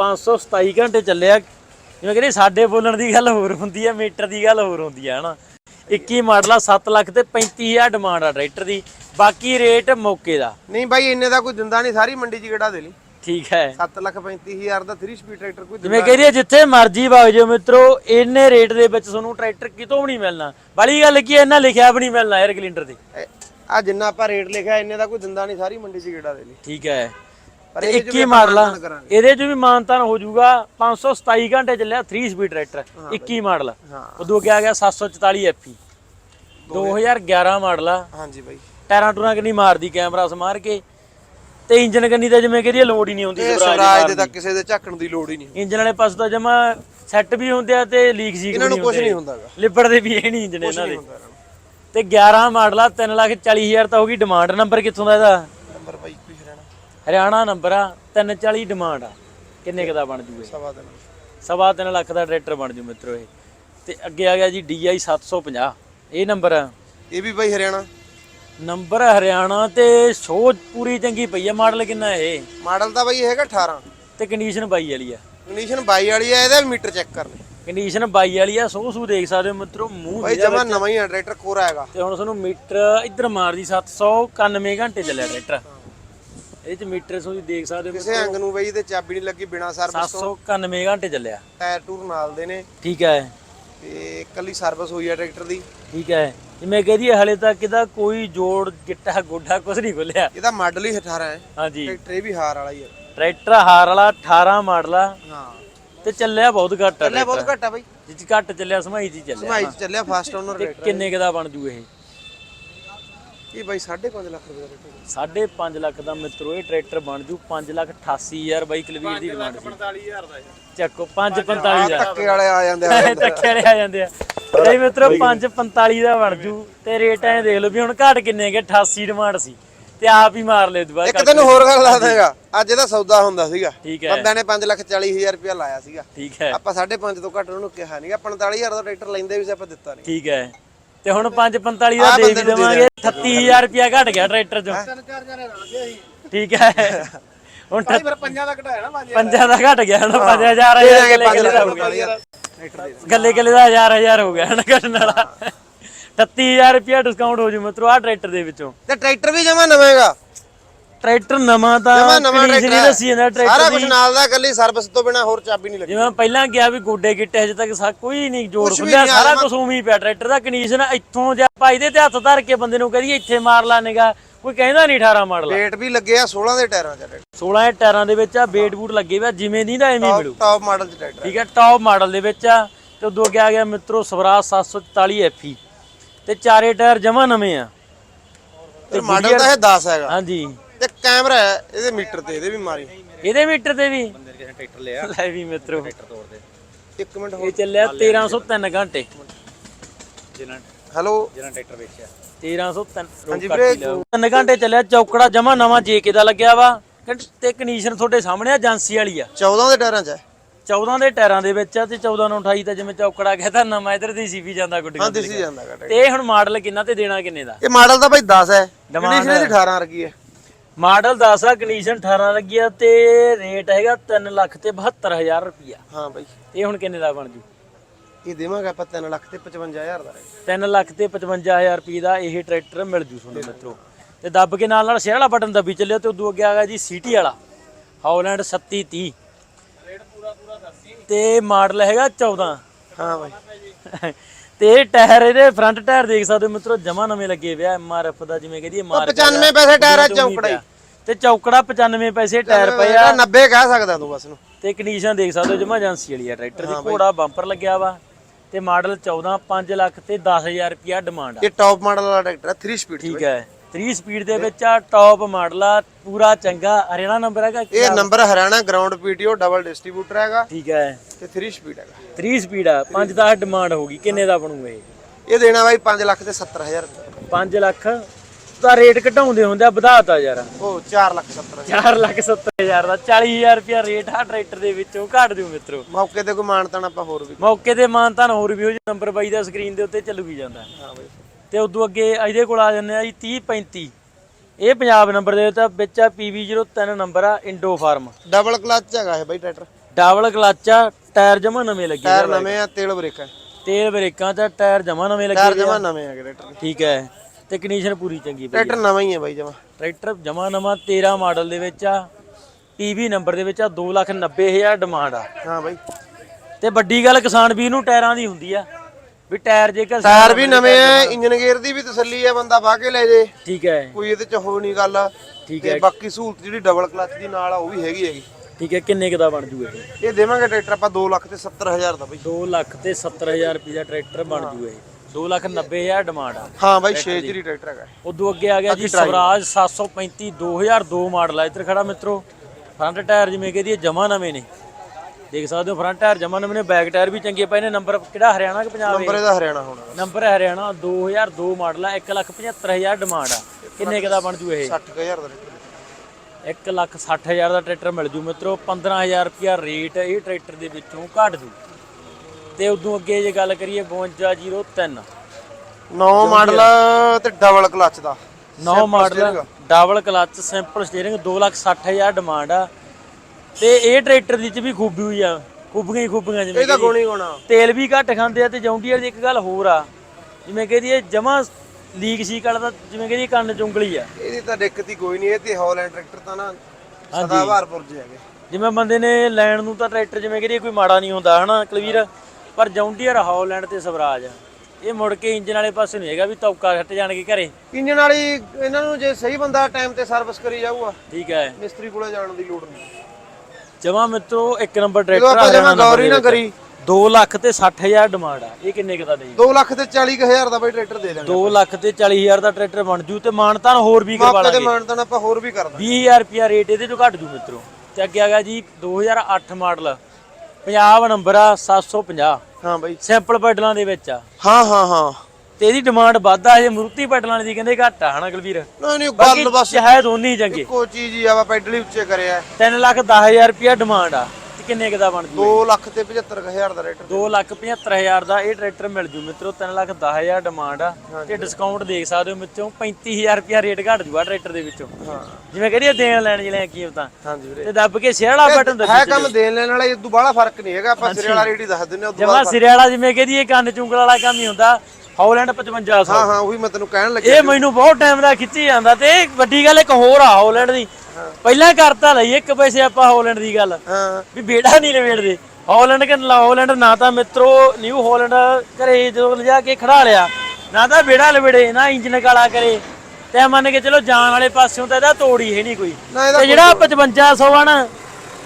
527 ਘੰਟੇ ਚੱਲਿਆ। ਜਿਵੇਂ ਕਿ ਸਾਡੇ ਬੋਲਣ ਦੀ ਗੱਲ ਹੋਰ ਹੁੰਦੀ ਆ ਮੀਟਰ ਦੀ ਗੱਲ ਹੋਰ ਹੁੰਦੀ ਆ ਹਨਾ। 21 ਮਾਡਲ ਆ 7 ਲੱਖ ਤੇ 35000 ਡਿਮਾਂਡ ਆ ਟਰੈਕਟਰ ਦੀ। ਬਾਕੀ ਰੇਟ ਮੌਕੇ ਦਾ। ਨਹੀਂ ਬਾਈ ਇੰਨੇ ਦਾ ਕੋਈ ਦਿੰਦਾ ਨਹੀਂ ਸਾਰੀ ਮੰਡੀ 'ਚ ਕਿਹੜਾ ਦੇ ਲਈ। ਠੀਕ ਹੈ। 7 ਲੱਖ 35000 ਦਾ 3 ਸਪੀਡ ਟਰੈਕਟਰ ਕੋਈ ਜਿਵੇਂ ਕਹ ਰਹੀ ਜਿੱਥੇ ਮਰਜ਼ੀ ਵਗ ਜਾਓ ਮਿੱਤਰੋ ਇੰਨੇ ਰੇਟ ਦੇ ਵਿੱਚ ਤੁਹਾਨੂੰ ਟਰੈਕਟਰ ਕਿਤੋਂ ਵੀ ਨਹੀਂ ਮਿਲਣਾ। ਬੜੀ ਗੱਲ ਕੀ ਹੈ, ਇਹਨਾਂ ਲਿਖਿਆ ਵੀ ਨਹੀਂ ਮਿਲਣਾ 에ਅਰ ਗਲਿੰਡਰ ਤੇ ਆ ਜਿੰਨਾ ਆਪਾਂ ਰੇਟ ਲਿਖਿਆ ਇੰਨੇ ਦਾ ਕੋਈ ਦਿੰਦਾ ਨਹੀਂ ਸਾਰੀ ਮੰਡੀ 'ਚ ਕਿਹੜਾ ਦੇ ਲਈ। ਠੀਕ ਹੈ। ਪਰ ਤੇ ਇਹਦੇ 'ਚ 21 ਵੀ ਮਾਡਲ ਆ। ਮਾਨਤਾਨ ਕਰਾਂਗੇ। ਇਹਦੇ 'ਚ ਵੀ ਮਾਨਤਾਨ ਹੋ ਜਾਊਗਾ 527 ਘੰਟੇ ਚੱਲਿਆ 3 ਸਪੀਡ ਟਰੈਕਟਰ 21 ਮਾਡਲ ਹਾਂ। ਉਦੋਂ ਅੱਗੇ ਆ ਗਿਆ 744 ਐਫਈ 2011 ਮਾਡਲ ਆ। ਹਾਂਜੀ ਬਾਈ। ਟਾਇਰਾਂ ਟੂਰਾਂ ਕਿੰਨੀ ਮਾਰਦੀ ਕੈਮਰਾ ਸਮਾਰ ਕੇ। ਤੇ ਇੰਜਨ ਕੰਨੀ ਤਾਂ ਜਿਵੇਂ ਕਹਦੀ ਲੋਡ ਹੀ ਨਹੀਂ ਹੁੰਦੀ ਸਵਰਾਜ ਦੇ ਤਾਂ ਕਿਸੇ ਦੇ ਝਾਕਣ ਦੀ ਲੋੜ ਹੀ ਨਹੀਂ ਇੰਜਨ ਵਾਲੇ ਪਾਸੇ ਤਾਂ ਜਮਾ ਸੈੱਟ ਵੀ ਹੁੰਦੇ ਆ ਤੇ ਲੀਕ ਸੀਕ ਇਹਨਾਂ ਨੂੰ ਨਹੀਂ ਕੁਝ ਹੁੰਦੇ ਨਹੀਂ ਹੁੰਦਾਗਾ। ਲਿਬੜਦੇ ਵੀ ਇਹ ਨਹੀਂ ਇੰਜਨ ਇਹਨਾਂ ਦੇ। ਤੇ 11 ਮਾਡਲ ਆ 3 ਲੱਖ 40 ਹਜ਼ਾਰ ਤਾਂ ਹੋਗੀ ਡਿਮਾਂਡ ਨੰਬਰ ਕਿੱਥੋਂ ਦਾ ਇਹਦਾ? ਨੰਬਰ ਬਾਈ। ਹਰਿਆਣਾ ਨੰਬਰ ਆ 340 ਡਿਮਾਂਡ ਆ। ਕਿੰਨੇ ਕੁ ਦਾ ਬਣ ਜੂਗੇ ਸਵਾ ਦਿਨ ਸਵਾ ਤਿੰਨ ਲੱਖ ਦਾ ਟਰੈਕਟਰ ਬਣ ਜੂ ਮਿੱਤਰੋ ਇਹ। ਤੇ ਅੱਗੇ ਆ ਗਿਆ ਜੀ DI 750 ਇਹ ਨੰਬਰ ਆ। ਇਹ ਵੀ ਬਾਈ ਹਰਿਆਣਾ? ਨੰਬਰ ਹਰਿਆਣਾ ਤੇ ਸੋਚ ਪੂਰੀ ਚੰਗੀ ਪਈ ਆ। ਮਾਡਲ ਕਿੰਨਾ ਇਹ? ਮਾਡਲ ਤਾਂ ਬਾਈ ਹੈਗਾ 18 ਤੇ ਕੰਡੀਸ਼ਨ ਬਾਈ ਵਾਲੀ ਆ। ਕੰਡੀਸ਼ਨ 22 ਵਾਲੀ ਹੈ ਇਹਦਾ ਮੀਟਰ ਚੈੱਕ ਕਰ ਲੈ। ਕੰਡੀਸ਼ਨ ਬਾਈ ਵਾਲੀ ਆ ਸੋ ਸੂ ਦੇਖ ਸਕਦੇ ਹੋ ਮਿੱਤਰੋ ਮੂੰਹ ਬਾਈ ਜਮਾ ਨਵਾਂ ਹੀ ਹੈ ਟਰੈਕਟਰ ਕੋਰਾ ਹੈਗਾ। ਤੇ ਹੁਣ ਤੁਹਾਨੂੰ ਮੀਟਰ ਇੱਧਰ ਮਾਰਦੀ 791 ਘੰਟੇ ਚੱਲਿਆ ਟਰੈਕਟਰ ਇਹ ਚ ਮੀਟਰ ਤੁਸੀਂ ਦੇਖ ਸਕਦੇ ਹੋ ਕਿਸੇ ਅੰਗ ਨੂੰ ਬਾਈ ਤੇ ਚਾਬੀ ਨਹੀਂ ਲੱਗੀ ਬਿਨਾ ਸਰਵਿਸ ਤੋਂ। 791 ਘੰਟੇ ਚੱਲਿਆ। ਟਾਇਰ ਟੂਰ ਨਾਲ ਦੇ ਨੇ। ਠੀਕ ਹੈ। ਤੇ ਕੱਲੀ ਸਰਵਿਸ ਹੋਈ ਹੈ ਟਰੈਕਟਰ ਦੀ। ਠੀਕ ਹੈ। ਜਿਵੇਂ ਕਹਦੀ ਹਲੇ ਤੱਕ ਇਹਦਾ ਕੋਈ ਜੋੜ ਗਿੱਟਾ ਗੋਡਾ ਕੁਝ ਨਹੀਂ ਖੁੱਲਿਆ ਇਹਦਾ ਮਾਡਲ ਹੀ 18 ਹੈ। ਹਾਂਜੀ। ਟਰੈਕਟਰ ਇਹ ਵੀ ਹਾਰ ਵਾਲਾ ਹੀ ਹੈ। ਟਰੈਕਟਰ ਹਾਰ ਵਾਲਾ 18 ਮਾਡਲ ਆ। ਹਾਂ। ਤੇ ਚੱਲਿਆ ਬਹੁਤ ਘੱਟ ਆ ਚੱਲਿਆ ਬਹੁਤ ਘੱਟ ਆ ਬਾਈ। ਜਿੱਚ ਘੱਟ ਚੱਲਿਆ ਸਮਾਈ ਚ ਚੱਲਿਆ। ਸਮਾਈ ਚ ਚੱਲਿਆ ਫਾਸਟ ਓਨਰ ਟਰੈਕਟਰ ਕਿੰਨੇ ਕੁ ਦਾ ਬਣ ਜੂ ਇਹ? ਇਹ ਬਾਈ 5.5 ਲੱਖ ਰੁਪਏ ਦਾ ਟਰੈਕਟਰ 5.5 ਲੱਖ ਦਾ ਮਿੱਤਰੋ ਇਹ ਟਰੈਕਟਰ ਬਣ ਜੂ 5 ਲੱਖ 88000 ਬਾਈ ਕਲਵੀਰ ਦੀ ਡਿਮਾਂਡ ਸੀ। 45000 ਦਾ ਚੱਕੋ 545 ਦਾ ਧੱਕੇ ਵਾਲੇ ਆ ਜਾਂਦੇ ਆ ਧੱਕੇ ਵਾਲੇ ਆ ਜਾਂਦੇ ਆ। ਨਹੀਂ ਮਿੱਤਰੋ 545 ਦਾ ਬਣ ਜੂ ਤੇ ਰੇਟ ਐ ਦੇਖ ਲਓ ਵੀ ਹੁਣ ਘਾਟ ਕਿੰਨੇ ਗਏ 88 ਡਿਮਾਂਡ ਸੀ। ਤੇ ਆਪ ਹੀ ਮਾਰ ਲਿਓ ਦੁਬਾਰਾ ਇੱਕ ਤੈਨੂੰ ਹੋਰ ਗੱਲ ਦੱਸ ਦੇਗਾ ਅੱਜ ਇਹਦਾ ਸੌਦਾ ਹੁੰਦਾ ਸੀਗਾ। ਬੰਦਿਆਂ ਨੇ 5 ਲੱਖ 40000 ਰੁਪਇਆ ਲਾਇਆ ਸੀਗਾ। ਠੀਕ ਹੈ। ਆਪਾਂ 5.5 ਤੋਂ ਘੱਟ ਉਹਨੂੰ ਕਿਹਾ ਨਹੀਂਗਾ 45000 ਦਾ ਟਰੈਕਟਰ ਲੈਂਦੇ ਵੀ ਸੀ ਆਪਾਂ ਦਿੱਤਾ ਨਹੀਂ ਠੀਕ ਹੈ। ਤੇ ਹੁਣ 545 ਦਾ ਆਹ ਦੇ ਵੀ ਬੰਦੇ ਨੂੰ ਦੇ ਦੇਵਾਂਗੇ। 38000 ਰੁਪਿਆ ਘਟ ਗਿਆ ਟਰੈਕਟਰ ਚੋਂ। ਤਿੰਨ ਚਾਰ ਜਣੇ ਰਲ ਗਏ ਸੀ। ਠੀਕ ਹੈ। ਹੁਣ ਭਾਈ ਫਿਰ ਪੰਜਾਂ ਦਾ ਘਟਾਇਆ ਨਾ ਬਾਜੀ ਪੰਜਾਂ ਦਾ ਘਟ ਗਿਆ ਹੁਣ 5000 ਦੇ ਦਾਂਗੇ ਗੱਲੇ 5 ਗੱਲੇ ਦਾ ਲੱਖ ਹੋ ਗਿਆ ਟਰੈਕਟਰ ਦੇ ਗੱਲੇ ਗੱਲੇ ਦਾ ਹਜ਼ਾਰ ਹਜ਼ਾਰ ਹੋ ਗਿਆ ਹੁਣ ਘਟਣ ਵਾਲਾ। 38000 ਰੁਪਿਆ ਡਿਸਕਾਊਂਟ ਹੋ ਜੂ ਮਿੱਤਰੋ ਆ ਟਰੈਕਟਰ ਦੇ ਵਿੱਚੋਂ। ਤੇ ਟਰੈਕਟਰ ਵੀ ਜਮਾ ਨਵਾਂ ਹੈਗਾ। ਟਰੈਕਟਰ ਨਵਾਂ ਤਾਂ ਨਵਾਂ ਟਰੈਕਟਰ ਹੀ ਹੈ। ਦੱਸੀ ਜਾਂਦਾ ਸਾਰਾ ਟਰੈਕਟਰ ਕੁਝ ਦੀ ਨਾਲ ਦਾ ਕੱਲੀ ਸਰਵਿਸ ਤੋਂ ਬਿਨਾ ਹੋਰ ਚਾਬੀ ਨਹੀਂ ਲੱਗੀ। ਜਿਵੇਂ ਮੈਂ ਪਹਿਲਾਂ ਗਿਆ ਵੀ ਗੋਡੇ ਗਿੱਟੇ ਹਜੇ ਤੱਕ ਸਾ ਕੋਈ ਨਹੀਂ ਜੋੜ ਕੁਛ ਵੀ ਖੁੱਲਿਆ ਨਹੀਂ ਸਾਰਾ ਆਇਆ। ਕੁਝ ਉਵੇਂ ਹੀ ਪਿਆ। ਟਰੈਕਟਰ ਦਾ ਕੰਡੀਸ਼ਨ ਇੱਥੋਂ ਜੇ ਆਪਾਂ ਇਹਦੇ ਤੇ ਹੱਥ ਧਰ ਕੇ ਬੰਦੇ ਨੂੰ ਕਹਦੀਏ ਇੱਥੇ ਮਾਰ ਲਾਨੇਗਾ ਕੋਈ ਕਹਿੰਦਾ ਨਹੀਂ 18 ਮਾਡਲ ਪੇਟ ਵੀ ਲੱਗੇ ਆ 16 ਦੇ ਟਾਇਰਾਂ 'ਚ ਟਰੈਕਟਰ। 16 ਇਹ ਟਾਇਰਾਂ ਦੇ ਵਿੱਚ ਆ ਬੇਟ ਬੂਟ ਲੱਗੇ ਵੇ ਜਿਵੇਂ ਦੀ ਦਾ ਐਵੇਂ ਹੀ ਮਿਲੂ। ਟੌਪ ਮਾਡਲ 'ਚ ਟਰੈਕਟਰ ਠੀਕ ਹੈ ਟੌਪ ਮਾਡਲ ਦੇ ਵਿੱਚ ਆ ਤੇ ਉਦੋਂ ਅੱਗੇ ਆ ਗਿਆ ਮਿੱਤਰੋ ਸਵਰਾਜ 744 ਐਫਈ ਤੇ ਚਾਰੇ ਟਾਇਰ ਜਮਾ ਨਵੇਂ ਆ। ਤੇ ਮਾਡਲ ਤਾਂ ਇਹ 10 ਹੈਗਾ। ਹਾਂਜੀ। ਕੈਮਰਾ ਹੈ ਇਹਦੇ ਮੀਟਰ ਤੇ ਇਹਦੇ ਵੀ ਮਾਰੀ। ਇਹਦੇ ਮੀਟਰ ਤੇ ਵੀ? ਕਿਸੇ ਟਰੈਕਟਰ ਲਿਆ। ਲੈ ਵੀ ਮਿੱਤਰੋ। ਟਰੈਕਟਰ ਤੋੜ ਦੇ ਇੱਕ ਮਿੰਟ ਇਹ ਚੱਲਿਆ 1303 ਘੰਟੇ। ਜਿਹਨਾਂ ਹੈਲੋ? ਜਿਹਨਾਂ ਟਰੈਕਟਰ ਵੇਚਿਆ। 1303 ਹਾਂਜੀ ਵੀਰੇ, 3 ਘੰਟੇ ਚੱਲਿਆ ਚੌਕੜਾ ਜਮਾ ਨਵਾਂ ਜੇਕੇ ਦਾ ਲੱਗਿਆ ਵਾ। ਕਿ- ਤੇ ਕੰਡੀਸ਼ਨ ਤੁਹਾਡੇ ਸਾਹਮਣੇ ਆ ਏਜੰਸੀ ਵਾਲੀ ਆ। 14 ਦੇ ਟਾਇਰਾਂ 'ਚ ਹੈ। 14 ਦੇ ਟਾਇਰਾਂ ਦੇ ਵਿੱਚ ਆ ਤੇ 14 ਨੂੰ 28 ਤਾਂ ਜਿਵੇਂ ਚੌਕੜਾ ਕਹਿੰਦਾ ਨਵਾਂ ਇਧਰ ਦੀ ਸੀ ਵੀ ਜਾਂਦਾ ਗੁੱਡੀ ਹਾਂ ਦਿਸੀ ਜਾਂਦਾ ਗਾ ਤੇ ਇਹ ਹੁਣ ਮਾਡਲ ਕਿੰਨਾ ਤੇ ਦੇਣਾ ਕਿੰਨੇ ਦਾ? ਇਹ ਮਾਡਲ ਤਾਂ ਭਾਈ 10 ਹੈ। ਕੰਡੀਸ਼ਨ ਇਹਦੀ 18 ਰਗੀ ਹੈ। ਮਾਡਲ 10 ਆ ਕੰਡੀਸ਼ਨ 18 ਲੱਗੀ ਆ ਤੇ ਰੇਟ ਹੈਗਾ 3 ਲੱਖ ਤੇ 72000 ਰੁਪਿਆ ਹਾਂ ਭਾਈ ਇਹ ਹੁਣ ਕਿੰਨੇ ਦਾ ਬਣ ਜੂ? ਇਹ ਦੇਵਾਂਗੇ ਆਪਾਂ 3 ਲੱਖ ਤੇ 55000 ਦਾ। ਰੇਟ 3 ਲੱਖ ਤੇ 55000 ਰੁਪਏ ਦਾ ਇਹ ਟਰੈਕਟਰ ਮਿਲ ਜੂ ਤੁਹਾਨੂੰ ਮਿੱਤਰੋ। ਤੇ ਦੱਬ ਕੇ ਨਾਲ ਨਾਲ ਸ਼ੇਅਰ ਵਾਲਾ ਬਟਨ ਦੱਬੀ ਚੱਲਿਓ ਤੇ ਉਦੋਂ ਅੱਗੇ ਆ ਗਿਆ ਜੀ ਸਿਟੀ ਵਾਲਾ ਹਾਲੈਂਡ 3730 ਤੇ ਮਾਡਲ ਹੈਗਾ 14 ਹਾਂ ਭਾਈ ਤੇ ਇਹ ਟਾਇਰ ਇਹਦੇ ਫਰੰਟ ਟਾਇਰ ਦੇਖ ਸਕਦੇ ਹੋ ਮਿੱਤਰੋ ਜਮਾ ਨਵੇਂ ਲੱਗੇ ਪਿਆ ਐਮਆਰਐਫ ਦਾ ਜਿਵੇਂ ਕਹਦੀ ਮਾਰ 95 ਪੈਸੇ ਟਾਇਰ ਹੈ ਚੌਕੜਾ ਤੇ ਚੌਕੜਾ 95 ਪੈਸੇ ਟਾਇਰ ਪਏ ਆ। 90 ਕਹਿ ਸਕਦਾ ਤੂੰ ਬਸ ਨੂੰ। ਤੇ ਕੰਡੀਸ਼ਨ ਦੇਖ ਸਕਦੇ ਹੋ ਜਮਾ ਏਜੰਸੀ ਵਾਲੀ ਆ ਟਰੈਕਟਰ ਦੀ। ਘੋੜਾ ਬੰਪਰ ਲੱਗਿਆ ਵਾ ਤੇ ਮਾਡਲ 14 5 ਲੱਖ ਤੇ 10000 ਰੁਪਿਆ ਡਿਮਾਂਡ ਆ। ਇਹ ਟੌਪ ਮਾਡਲ ਵਾਲਾ ਟਰੈਕਟਰ ਹੈ 3 ਸਪੀਡ ਠੀਕ ਹੈ। 3 ਸਪੀਡ ਦੇ ਵਿੱਚ ਆ ਟੌਪ ਮਾਡਲ ਆ ਪੂਰਾ ਚੰਗਾ। ਹਰਿਆਣਾ ਨੰਬਰ ਹੈਗਾ ਇਹ number Haryana ground PTO double distributor ਹੈਗਾ ਠੀਕ ਹੈ। ਤੇ 3 ਸਪੀਡ ਹੈਗਾ। 3 ਸਪੀਡ ਆ 5 10 ਡਿਮਾਂਡ ਹੋਗੀ ਕਿੰਨੇ ਦਾ ਬਣੂ ਇਹ? ਇਹ ਦੇਣਾ ਬਾਈ 5 ਲੱਖ ਤੇ 70000 ਰੁਪਏ 5 ਲੱਖ? ਦਾ ਰੇਟ ਘਟਾਉਂਦੇ ਹੁੰਦੇ ਆ ਵਧਾਤਾ ਯਾਰ। ਉਹ 4 ਲੱਖ 70000 4 ਲੱਖ 70000 ਦਾ 40000 ਰੁਪਿਆ ਰੇਟ ਆ ਟਰੈਕਟਰ ਦੇ ਵਿੱਚੋਂ ਘੱਟ ਦਿਓ ਮਿੱਤਰੋ। ਮੌਕੇ ਤੇ ਕੋਈ ਮਾਨਤਾਨ ਆਪਾਂ ਹੋਰ ਵੀ ਮੌਕੇ ਤੇ ਮਾਨਤਾਨ ਹੋਰ ਵੀ ਹੋ ਜੀ ਨੰਬਰ ਬਾਈ ਦਾ ਸਕਰੀਨ ਦੇ ਉੱਤੇ ਚੱਲੂ ਵੀ ਜਾਂਦਾ। ਹਾਂ ਬਾਈ। ਤੇ ਉਦੋਂ ਅੱਗੇ ਇਹਦੇ ਕੋਲ ਆ ਜਾਂਦੇ ਆ ਜੀ 30 35 ਇਹ ਪੰਜਾਬ ਨੰਬਰ ਦੇ ਉੱਤੇ ਵਿੱਚ ਆ PV03 ਨੰਬਰ ਆ ਇੰਡੋ ਫਾਰਮ। ਡਬਲ ਕਲਚ ਹੈਗਾ ਇਹ ਬਾਈ ਟਰੈਕਟਰ। ਡਬਲ ਕਲਚ ਆ ਟਾਇਰ ਜਮਾ ਨਵੇਂ ਲੱਗੇ ਟਾਇਰ ਨਵੇਂ ਆ ਤੇਲ ਬ੍ਰੇਕ। ਤੇਲ ਬ੍ਰੇਕਾਂ ਤੇ ਟਾਇਰ ਜਮਾ ਨਵੇਂ ਲੱਗੇ ਟਾਇਰ ਜਮਾ ਨਵੇਂ ਹੈਗੇ ਟਰੈਕਟਰ ਠੀਕ ਹੈ ਤੇ ਕੰਡੀਸ਼ਨ ਪੂਰੀ ਚੰਗੀ ਪਈ ਟਰੈਕਟਰ ਨਵਾਂ ਹੀ ਹੈ ਬਾਈ ਜਮਾ। ਟਰੈਕਟਰ ਜਮਾ ਨਵਾਂ 13 ਮਾਡਲ ਦੇ ਵਿੱਚ ਆ PV ਨੰਬਰ ਦੇ ਵਿੱਚ ਆ 290000 ਡਿਮਾਂਡ ਆ। ਹਾਂ ਬਾਈ। ਤੇ ਵੱਡੀ ਗੱਲ ਕਿਸਾਨ ਵੀਰ ਨੂੰ ਟਾਇਰਾਂ ਦੀ ਹੁੰਦੀ ਆ। ਵੀ ਟਾਇਰ ਜੇਕਰ ਟਾਇਰ ਵੀ ਨਵੇਂ ਆ ਇੰਜਨ ਗੇਅਰ ਦੀ ਵੀ ਤਸੱਲੀ ਹੈ ਬੰਦਾ ਵਾਹ ਕੇ ਲੈ ਜੇ। ਠੀਕ ਹੈ ਕੋਈ ਇਹਦੇ ਚ ਹੋ ਨਹੀਂ ਗੱਲ। ਠੀਕ ਤੇ ਬਾਕੀ ਸਹੂਲਤ ਜਿਹੜੀ ਡਬਲ ਕਲਚ ਦੀ ਨਾਲ ਆ ਉਹ ਵੀ ਹੈਗੀ ਹੈਗੀ। ਠੀਕ ਹੈ ਕਿੰਨੇ ਕੁ ਦਾ ਬਣ ਜੂ? ਇਹ ਇਹ ਦੇਵਾਂਗੇ ਟਰੈਕਟਰ ਆਪਾਂ 2 ਲੱਖ ਤੇ 70000 ਦਾ ਬਾਈ। 2 ਲੱਖ ਤੇ 70000 ਰੁਪਏ ਦਾ ਟਰੈਕਟਰ ਬਣ ਜੂ। ਇਹ 2 ਲੱਖ 90000 ਡਿਮਾਂਡ ਆ। ਹਾਂ ਬਾਈ 6 ਜਿਹੜੀ ਟਰੈਕਟਰ ਹੈਗਾ। ਉਦੋਂ ਅੱਗੇ ਆ ਗਿਆ ਜੀ ਸਵਰਾਜ 735 2002 ਮਾਡਲ ਆ। ਇੱਧਰ ਖੜਾ ਮਿੱਤਰੋ। ਫਰੰਟ ਟਾਇਰ ਜਿਵੇਂ ਕਹਦੀ ਜਮਾ ਨਵੇਂ ਨੇ। ਦੇਖ ਸਕਦੇ ਹੋ ਫਰੰਟ ਟਾਇਰ ਜਮਾ ਨਵੇਂ ਨੇ ਬੈਕ ਟਾਇਰ ਵੀ ਚੰਗੇ ਪਏ ਨੇ। ਨੰਬਰ ਕਿਹੜਾ ਹਰਿਆਣਾ ਕਿ ਪੰਜਾਬ ਨੰਬਰ ਇਹਦਾ ਹਰਿਆਣਾ ਹੋਣਾ। ਨੰਬਰ ਹੈ ਹਰਿਆਣਾ 2002 ਮਾਡਲ ਆ 175000 ਡਿਮਾਂਡ ਆ। ਕਿੰਨੇ ਕੁ ਦਾ ਬਣ ਜੂ ਇਹ? 60000 ਦਾ ਟਰੈਕਟਰ 160000 ਦਾ ਟਰੈਕਟਰ ਮਿਲ ਜੂ ਮਿੱਤਰੋ 15000 ਰੁਪਿਆ ਰੇਟ ਇਹ ਟਰੈਕਟਰ ਦੇ ਵਿੱਚੋਂ ਘੱਟ ਜੂ। ਤੇ ਉਦੋਂ ਅੱਗੇ ਜੇ ਗੱਲ ਕਰੀਏ 5203 9 ਮਾਡਲ ਤੇ ਡਬਲ ਕਲਚ ਦਾ। 9 model double clutch simple steering 260000 demand ਆ। ਤੇ ਇਹ ਟਰੈਕਟਰ ਦੀ ਚ ਵੀ ਖੂਬੀ ਹੋਈ ਆ। ਖੂਬੀਆਂ ਹੀ ਖੂਬੀਆਂ ਜਿਵੇਂ ਇਹਦਾ ਕਿ ਗੋਣੀ ਗੋਣਾ ਤੇਲ ਵੀ ਘੱਟ ਖਾਂਦੇ ਆ ਤੇ ਜੌਂਡੀਅਰ ਦੀ ਇੱਕ ਗੱਲ ਹੋਰ ਆ। ਜਿਵੇਂ ਕਹਦੀ ਇਹ ਜਮਾ ਲੀਕ ਸੀ ਵਾਲਾ ਤਾਂ ਜਿਵੇਂ ਕਹਦੀ ਕੰਨ ਚ ਉਂਗਲੀ ਆ। ਇਹਦੀ ਤਾਂ ਦਿੱਕਤ ਹੀ ਕੋਈ ਨਹੀਂ ਇਹ ਤੇ ਹੌਲੈਂਡ ਟਰੈਕਟਰ ਤਾਂ ਨਾ ਸਦਾਬਹਾਰ ਪੁਰਜੇ ਹੈਗੇ। ਜਿਵੇਂ ਬੰਦੇ ਨੇ ਲੈਣ ਨੂੰ ਤਾਂ ਟਰੈਕਟਰ ਜਿਵੇਂ ਕਹਦੀ ਕੋਈ ਮਾੜਾ ਨਹੀਂ ਹੁੰਦਾ ਹਨਾ ਕਲਵੀਰ? ਪਰ ਜੌਂਡੀਅਰ ਹਾਲੈਂਡ ਤੇ ਸਵਰਾਜ ਇਹ ਮੁੜ ਕੇ ਇੰਜਨ ਵਾਲੇ ਪਾਸੇ ਨਹੀਂ ਹੈਗਾ ਵੀ ਤੌਕਾ ਹਟ ਜਾਣਗੇ ਘਰੇ। ਇੰਜਨ ਵਾਲੀ ਇਹਨਾਂ ਨੂੰ ਜੇ ਸਹੀ ਬੰਦਾ ਟਾਈਮ ਤੇ ਸਰਵਿਸ ਕਰੀ ਜਾਊਗਾ ਠੀਕ ਹੈ ਮਿਸਤਰੀ ਕੋਲੇ ਜਾਣ ਦੀ ਲੋੜ ਨਹੀਂ। ਜਮਾ ਮਿੱਤਰੋ ਇੱਕ ਨੰਬਰ ਜਦੋਂ ਟਰੈਕਟਰ ਆਪਾਂ ਜਮਾ ਹਰਿਆਣਾ ਗੌਰ ਹੀ ਨਾ ਦੇ ਕਰੀ। 2 ਲੱਖ ਤੇ 60000 ਡਿਮਾਂਡ ਆ। ਇਹ ਕਿੰਨੇ ਕੁ ਦਾ ਦੇਈ 2 ਲੱਖ ਤੇ 40000 ਦਾ ਬਾਈ ਟਰੈਕਟਰ ਦੇ ਦਾਂਗੇ 2 ਲੱਖ ਤੇ 40000 ਦਾ ਟਰੈਕਟਰ ਬਣ ਜੂ ਤੇ ਮਾਨਤਾਨ ਹੋਰ ਵੀ ਕਰਵਾ ਮੌਕੇ ਤੇ ਲਾਂਗੇ। ਮਾਨਤਾਨ ਆਪਾਂ ਹੋਰ ਵੀ ਕਰਦਾ 20000 ਰੁਪਿਆ ਰੇਟ ਇਹਦੇ ਚੋਂ ਘੱਟ ਜੂ ਮਿੱਤਰੋ। ਤੇ ਅੱਗੇ ਆ ਗਿਆ ਜੀ 2008 ਮਾਡਲ। ਪੰਜਾਬ ਨੰਬਰ ਆ 750 ਹਾਂ ਬਾਈ। ਸਿੰਪਲ ਪੈਡਲਾਂ ਦੇ ਵਿੱਚ ਆ। ਹਾਂ ਹਾਂ ਹਾਂ। ਤੇ ਇਹਦੀ ਡਿਮਾਂਡ ਵੱਧਾ ਜੇ ਮਰੂਤੀ ਪੈਡਲਾਂ ਦੀ ਕਹਿੰਦੇ ਘੱਟ ਆ ਹਨਾ ਕੁਲਵੀਰ? ਨਹੀਂ ਨਹੀਂ ਬਾਕੀ ਗੱਲ ਬਸ ਚਾਹੇ ਦੋਨੇ ਹੀ ਚੰਗੇ। ਇੱਕੋ ਚੀਜ਼ ਹੀ ਆ ਪੈਡਲ ਹੀ ਉੱਚੇ ਕਰਿਆ। 3 ਲੱਖ 10000 ਰੁਪਿਆ ਡਿਮਾਂਡ ਆ ਤੇ ਕਿੰਨੇ ਕੁ ਦਾ ਬਣ ਜੂ 2 ਲੱਖ ਤੇ 75000 ਦਾ ਟਰੈਕਟਰ 2 ਲੱਖ 75000 ਦਾ ਇਹ ਟਰੈਕਟਰ ਮਿਲ ਜੂ ਮਿੱਤਰੋ 3 ਲੱਖ 10000 ਡਿਮਾਂਡ ਆ ਤੇ ਡਿਸਕਾਊਂਟ ਦੇਖ ਸਕਦੇ ਹੋ ਵਿੱਚੋਂ 35000 ਰੁਪਿਆ ਰੇਟ ਘੱਟ ਜੂਗਾ ਟਰੈਕਟਰ ਦੇ ਵਿੱਚੋਂ। ਹਾਂ। ਜਿਵੇਂ ਕਹਦੀਏ ਦੇਣ ਲੈਣ ਜਿਹੜੀਆਂ ਕੀਮਤਾਂ ਹਾਂਜੀ ਵੀਰੇ। ਤੇ ਦੱਬ ਕੇ ਸ਼ੇਅਰ ਵਾਲਾ ਬਟਨ ਹੈ ਦੱਬੀ ਕੰਮ ਦੇਣ ਲੈਣ ਵਾਲਾ ਇਦੋਂ ਬਾਹਲਾ ਫ਼ਰਕ ਨਹੀਂ ਹੈਗਾ ਆਪਾਂ ਸਿਰੇ ਵਾਲਾ ਰੇਟ ਹੀ ਦੱਸ ਦਿੰਨੇ ਉਦੋਂ ਜਮਾ ਸਿਰੇ ਵਾਲਾ ਜਿਵੇਂ ਕਹਦੀਏ ਕੰਨ ਚੁੰਗਲ ਵਾਲਾ ਕੰਮ ਹੀ ਹੁੰਦਾ ਹਾਲੈਂਡ 5500 ਹਾਂ ਹਾਂ ਉਹੀ ਮੈਂ ਤੈਨੂੰ ਕਹਿਣ ਲੱਗਿਆ ਇਹ ਮੈਨੂੰ ਬਹੁਤ ਟਾਈਮ ਦਾ ਖਿੱਚੀ ਜਾਂਦਾ ਤੇ ਇਹ ਵੱਡੀ ਗੱਲ ਇੱਕ ਹੋਰ ਆ ਹਾਲੈਂਡ ਦੀ। ਪਹਿਲਾਂ ਕਰਤਾ ਲਈ ਇੱਕ ਪੈਸੇ ਆਪਾਂ ਹਾਲੈਂਡ ਦੀ ਗੱਲ। ਹਾਂ। ਵੀ ਬੇੜਾ ਨਹੀਂ ਲਵੇੜਦੇ ਹਾਲੈਂਡ ਕਿ ਹਾਲੈਂਡ ਨਾ ਤਾਂ ਮਿੱਤਰੋ ਨਿਊ ਹਾਲੈਂਡ ਘਰੇ ਜਦੋਂ ਲਿਜਾ ਕੇ ਖੜਾ ਲਿਆ ਨਾ ਤਾਂ ਬੇੜਾ ਲਵੇੜੇ ਨਾ ਇੰਜਨ ਕਾਲਾ ਕਰੇ। ਤੇ ਮੰਨ ਕੇ ਚਲੋ ਜਾਣ ਵਾਲੇ ਪਾਸਿਓਂ ਤਾਂ ਇਹਦਾ ਤੋੜੀ ਹੈ ਨਹੀਂ ਕੋਈ। ਤੇ ਜਿਹੜਾ 5500 ਆ ਨਾ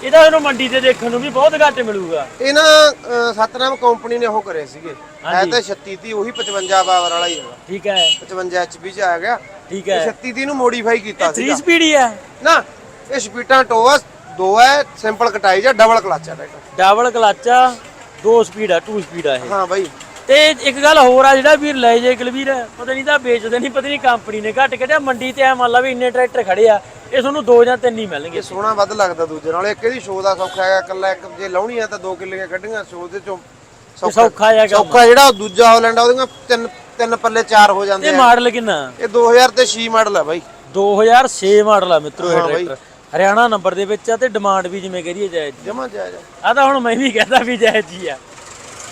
ਇਹਦਾ ਇਹਨੂੰ ਮੰਡੀ ਤੇ ਦੇਖਣ ਨੂੰ ਵੀ ਬਹੁਤ ਘੱਟ ਮਿਲੂਗਾ। ਇਹ ਨਾ ਅਹ, ਸਤਨਾਮ ਕੰਪਨੀ ਨੇ ਉਹ ਕਰੇ ਸੀਗੇ। ਹੈ ਤਾਂ 36 ਤੀ ਉਹੀ 55 ਪਾਵਰ ਵਾਲਾ ਹੀ ਹੈਗਾ ਠੀਕ ਹੈ। 55 ਐਚਪੀ ਚ ਆ ਗਿਆ। ਠੀਕ ਹੈ। 36 ਤੀ ਨੂੰ ਮੋਡੀਫਾਈ ਕੀਤਾ 3 ਸੀਗਾ। ਸਪੀਡ ਹੀ ਆ ਨਾ ਇਹ ਸਪੀਡਾਂ ਟੋਆ ਦੋ ਹੈ ਸਿੰਪਲ ਕਟਾਈ ਜਾਂ double clutch tractor. Double clutch ਆ ਦੋ ਸਪੀਡ ਆ ਟੂ ਸਪੀਡ ਆ ਇਹ। ਹਾਂ ਬਾਈ। ਤੇ ਇੱਕ ਗੱਲ ਹੋਰ ਆ ਜਿਹੜਾ ਵੀਰ ਲੈ ਜੇ ਕਲਵੀਰ ਪਤਾ ਨਹੀਂ ਤਾਂ ਵੇਚਦੇ ਨਹੀਂ ਪਤਾ ਨਹੀਂ ਕੰਪਨੀ ਨੇ ਘੱਟ ਕੱਢਿਆ ਮੰਡੀ ਤੇ ਆ ਮੰਨ ਲਾ ਵੀ ਇੰਨੇ ਟਰੈਕਟਰ ਖੜੇ ਆ ਇਹ ਤੁਹਾਨੂੰ ਦੋ ਜਾਂ ਤਿੰਨ ਹੀ ਮਿਲਣਗੇ। ਇਹ ਸੋਹਣਾ ਵੱਧ ਲੱਗਦਾ ਦੂਜੇ ਨਾਲ ਇੱਕ ਇਹਦੀ ਸ਼ੋਅ ਦਾ ਸੌਖਾ ਹੈਗਾ ਇਕੱਲਾ ਇੱਕ ਜੇ ਲਾਉਣੀ ਆ ਤਾਂ ਦੋ ਕਿੱਲੇ ਕੱਢੀਆਂ ਸ਼ੋਅ ਦੇ ਚੋਂ ਸੌਖਾ ਕੰਮ ਸੌਖਾ ਜਿਹੜਾ ਉਹ ਦੂਜਾ ਹਾਲੈਂਡ ਆ ਉਹਦੀਆਂ ਤਿੰਨ ਤਿੰਨ ਪੱਲੇ ਚਾਰ ਹੋ ਜਾਂਦੇ ਇਹ ਆ। ਮਾਡਲ ਕਿੰਨਾ? ਇਹ 2000 ਤੇ 6 ਮਾਡਲ ਆ ਬਾਈ। 2006 ਮਾਡਲ ਆ ਮਿੱਤਰੋ ਇਹ ਹਾਂ ਬਾਈ। ਟਰੈਕਟਰ। ਹਰਿਆਣਾ ਨੰਬਰ ਦੇ ਵਿੱਚ ਆ ਤੇ ਡਿਮਾਂਡ ਵੀ ਜਿਵੇਂ ਕਰੀਏ ਜਾਇਜ਼ ਜੀ। ਜਮਾ ਜਾਇਜ਼ ਆ। ਤਾਂ ਹੁਣ ਮੈਂ ਵੀ ਕਹਦਾ ਵੀ ਜਾਇਜ਼ ਜੀ ਆ।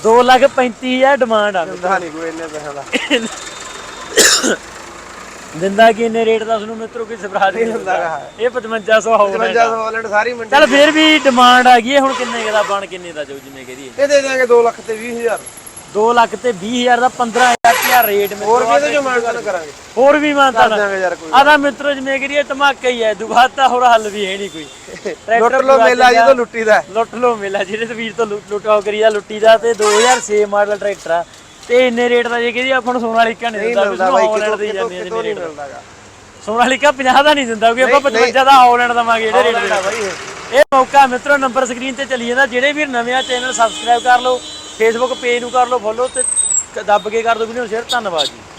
2 ਲੱਖ 35000 ਡਿਮਾਂਡ ਆ। ਦਿੰਦਾ ਨਹੀਂ ਕੋਈ ਇੰਨੇ ਪੈਸਿਆਂ ਦਾ। ਦਿੰਦਾ ਕੀ ਇੰਨੇ ਰੇਟ ਦਾ? ਤੁਹਾਨੂੰ ਮਿੱਤਰੋ ਕੋਈ ਸਬਰਾਜ ਨਹੀਂ। ਇਹ 5500 ਹੋਰ 55 ਹਾਲੈਂਡ ਸਾਰੀ ਮੰਡੀ ਚੱਲ ਫਿਰ ਵੀ ਡਿਮਾਂਡ ਆ ਗਈ ਹੈ, ਹੁਣ ਕਿੰਨੇ ਦਾ ਬਣ ਕਿੰਨੇ ਦਾ ਜੋ ਜਿਵੇਂ ਕਰੀਏ ਇਹ ਦੇ ਦਿਆਂਗੇ 2 ਲੱਖ ਤੇ 20000 2 ਲੱਖ ਤੇ 20000 ਦਾ 15000 ਰੇਟ ਮਿੱਤਰੋ ਹੋਰ ਵੀ ਇਹਦੇ ਚੋਂ ਮਾਨਦਾਨ ਕਰਾਂਗੇ। ਹੋਰ ਵੀ ਮਾਨਤਾ ਕਰ ਦਿਆਂਗੇ ਯਾਰ ਕੋਈ। ਆਦਾ ਮਿੱਤਰੋ ਜਿਵੇਂ ਕਰੀਏ ਧਮਾਕਾ ਹੀ ਹੈ ਦੁਬਾਰਾ ਤਾਂ ਹੋਰ ਹੱਲ ਵੀ ਹੈ ਨਹੀਂ ਕੋਈ। ਲੁੱਟ ਲੋ ਮੇਲਾ ਜਦੋਂ ਲੁੱਟੀ ਦਾ ਲੁੱਟ ਲੋ ਮੇਲਾ ਜਿਹੜੇ ਤੇ ਵੀਰ ਤੋਂ ਲੁੱਟ ਲੁੱਟਾਓ ਕਰੀਦਾ ਲੁੱਟੀ ਦਾ ਤੇ 2006 ਮਾਡਲ ਟਰੈਕਟਰ ਆ। ਤੇ ਇੰਨੇ ਰੇਟ ਦਾ ਜੇ ਕਹਦੀ ਆਪਾਂ ਨੂੰ ਸੋਨਾਲੀਕਾ ਨਹੀਂ ਨਹੀਂ ਦਿੰਦਾ ਮਿਲਦਾ ਹਾਲੈਂਡ ਕਿਤੋਂ ਦੇ ਜਾਂਦੇ ਕਿਤੋਂ ਨੇ ਨਹੀਂ ਮਿਲਦਾਗਾ। ਸੋਨਾਲੀਕਾ 50 ਦਾ ਨਹੀਂ ਦਿੰਦਾ ਕਿ ਆਪਾਂ ਨਹੀਂ, ਨਹੀਂ। 55 ਦਾ ਹਾਲੈਂਡ ਦਵਾਂਗੇ ਇਹਦੇ ਰੇਟ ਆ ਦੇ ਇਹ। ਮੌਕਾ ਮਿੱਤਰੋ ਨੰਬਰ ਸਕਰੀਨ ਤੇ ਚੱਲੀ ਜਾਂਦਾ ਜਿਹੜੇ ਵੀਰ ਨਵੇਂ ਆ ਚੈਨਲ ਸਬਸਕ੍ਰਾਈਬ ਕਰ ਲਓ। ਫੇਸਬੁੱਕ ਪੇਜ ਨੂੰ ਕਰ ਲਓ ਫੋਲੋ ਤੇ ਦੱਬ ਕੇ ਕਰ ਦਿਓ ਵੀਡੀਓ ਸ਼ੇਅਰ। ਧੰਨਵਾਦ ਜੀ।